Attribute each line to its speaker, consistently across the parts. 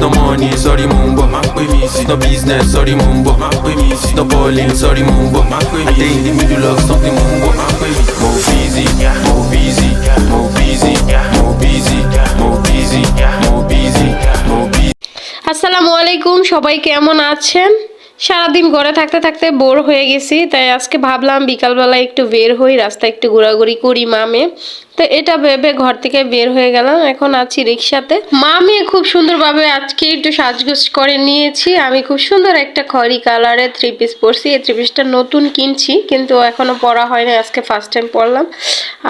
Speaker 1: no money, sorry mumbo. No business, sorry mumbo. No balling, sorry mumbo. I think in the middle of something mumbo. More busy, more busy, more busy, more busy, more busy, more busy, more busy.
Speaker 2: আসসালামু আলাইকুম সবাই কেমন আছেন সারাদিন ঘরে থাকতে থাকতে bore হয়ে গেছি, তাই আজকে ভাবলাম বিকালবেলা একটু বের হই, রাস্তায় একটু ঘোরাঘুরি করি মামে। তো এটা ভেবে ঘর থেকে বের হয়ে গেলাম, এখন আছি রিক্সাতে মামে খুব সুন্দরভাবে আজকে একটু সাজগোজ করে নিয়েছি, আমি খুব সুন্দর একটা খয়রি কালারের থ্রি পিস পরছি, এই থ্রি পিসটা নতুন কিনছি, কিন্তু এখনও পরা হয়নি, আজকে ফার্স্ট টাইম পরলাম।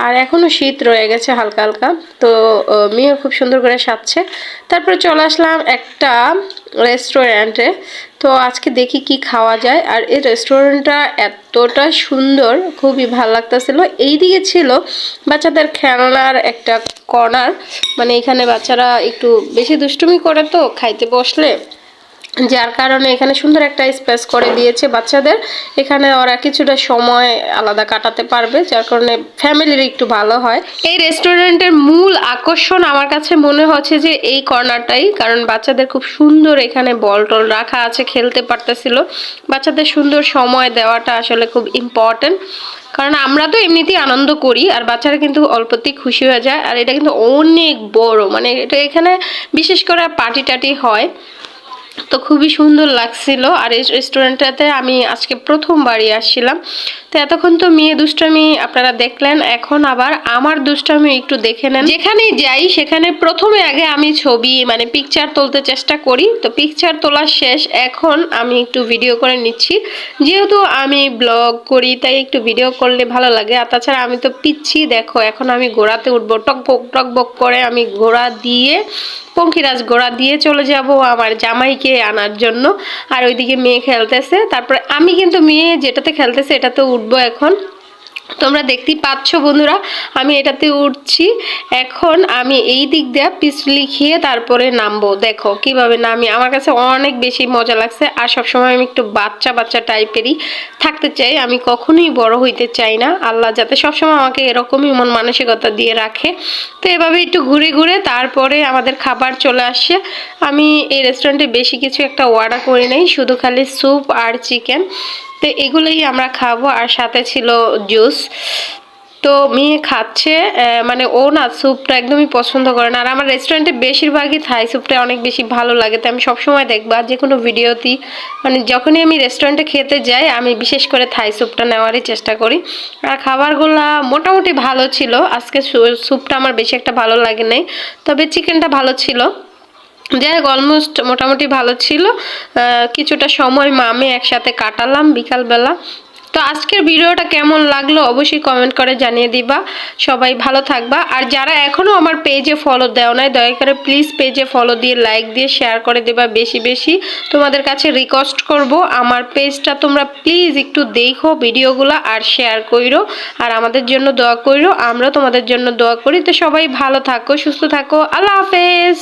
Speaker 2: আর এখনও শীত রয়ে গেছে হালকা হালকা, তো মেয়েও খুব সুন্দর করে সাজছে। তারপরে চলে আসলাম একটা রেস্টুরেন্টে তো আজকে দেখি কি খাওয়া যায়। আর এই রেস্টুরেন্টটা এতটা সুন্দর, খুবই ভালো লাগতেছিল। এইদিকে ছিল বাচ্চাদের খেলনার একটা কর্নার। মানে এখানে বাচ্চারা একটু বেশি দুষ্টুমি করে তো, খাইতে বসলে। যার কারণে এখানে সুন্দর একটা স্পেস করে দিয়েছে বাচ্চাদের। এখানে ওরা কিছুটা সময় আলাদা কাটাতে পারবে, যার কারণে ফ্যামিলির একটু ভালো হয়। এই রেস্টুরেন্টের মূল আকর্ষণ আমার কাছে মনে হচ্ছে যে এই কর্নারটাই, কারণ বাচ্চাদের খুব সুন্দর এখানে বল টল রাখা আছে, খেলতে পারতেছিল। বাচ্চাদের সুন্দর সময় দেওয়াটা আসলে খুব ইম্পর্টেন্ট কারণ আমরা তো এমনিতেই আনন্দ করি, আর বাচ্চারা কিন্তু অল্পতেই খুশি হয়ে যায়, আর এটা কিন্তু অনেক বড়। মানে এটা এখানে বিশেষ করে পার্টি টাটি হয়। তো খুবই সুন্দর লাগছিল। আর এই রেস্টুরেন্টটাতে আমি আজকে প্রথমবারই আসছিলাম। তো এতক্ষণ তো মেয়ে দুষ্টামি আপনারা দেখলেন। এখন আবার আমার দুষ্টামি একটু দেখে নেন। যেখানেই যাই, সেখানে প্রথমে আগে আমি ছবি মানে পিকচার তুলতে চেষ্টা করি। তো পিকচার তোলা শেষ। এখন আমি একটু ভিডিও করে নিচ্ছি। যেহেতু আমি ব্লগ করি, তাই একটু ভিডিও করলে ভালো লাগে। আর তাছাড়া আমি তো পিচ্ছি, দেখো, এখন আমি ঘোড়াতে উঠবো। টক বক টকবক টকবক করে আমি ঘোড়া দিয়ে, পঙ্খিরাজ ঘোড়া দিয়ে চলে যাব। আমার জামাইকে আনার জন্য। আর ওইদিকে মেয়ে খেলতেছে। তারপরে আমি কিন্তু মেয়ে যেটাতে খেলতেছে, এটাতে উঠবো এখন। তোমরা দেখতেই পাচ্ছ বন্ধুরা, আমি এটাতে উঠছি। এখন আমি এই দিক দিয়ে পিছলি খেয়ে তারপরে নামবো। দেখো কীভাবে নামি। আমার কাছে অনেক বেশি মজা লাগছে আর সবসময় আমি একটু বাচ্চা বাচ্চা টাইপেরই থাকতে চাই। আমি কখনোই বড় হইতে চাই না। আল্লাহ যাতে সবসময় আমাকে এরকমই মন মানসিকতা দিয়ে রাখে। তো এভাবে একটু ঘুরে ঘুরে তারপরে আমাদের খাবার চলে আসে আমি এই রেস্টুরেন্টে বেশি কিছু একটা অর্ডার করি নাই। শুধু খালি স্যুপ আর চিকেন তো এগুলোই আমরা খাব, আর সাথে ছিল জুস। তো মেয়ে খাচ্ছে মানে ও না স্যুপটা একদমই পছন্দ করে না। আর আমার রেস্টুরেন্টে বেশিরভাগই থাই স্যুপটা অনেক বেশি ভালো লাগে, তো আমি সবসময় দেখব। আর যে কোনো ভিডিওতেই মানে যখনই আমি রেস্টুরেন্টে খেতে যাই, আমি বিশেষ করে থাই স্যুপটা নেওয়ারই চেষ্টা করি। আর খাবারগুলো মোটামুটি ভালো ছিল। আজকে স্যুপটা আমার বেশি একটা ভালো লাগে নাই তবে চিকেনটা ভালো ছিল। যাই হোক অলমোস্ট মোটামুটি ভালো ছিল। কিছুটা সময় মামে একসাথে কাটালাম বিকালবেলা। তো আজকের ভিডিওটা কেমন লাগল অবশ্যই কমেন্ট করে জানিয়ে দিবা। সবাই ভালো থাকবা। আর যারা এখনও আমার পেজে ফলো দেও নাই, দয়া করে প্লিজ পেজে ফলো দিয়ে লাইক দিয়ে শেয়ার করে দেবা বেশি বেশি। তোমাদের কাছে রিকোয়েস্ট করব, আমার পেজটা তোমরা প্লিজ একটু দেখো ভিডিওগুলো আর শেয়ার কইরো। আর আমাদের জন্য দোয়া কইরো আমরা তোমাদের জন্য দোয়া করি। তো সবাই ভালো থাকো, সুস্থ থাকো। আল্লাহ হাফেজ!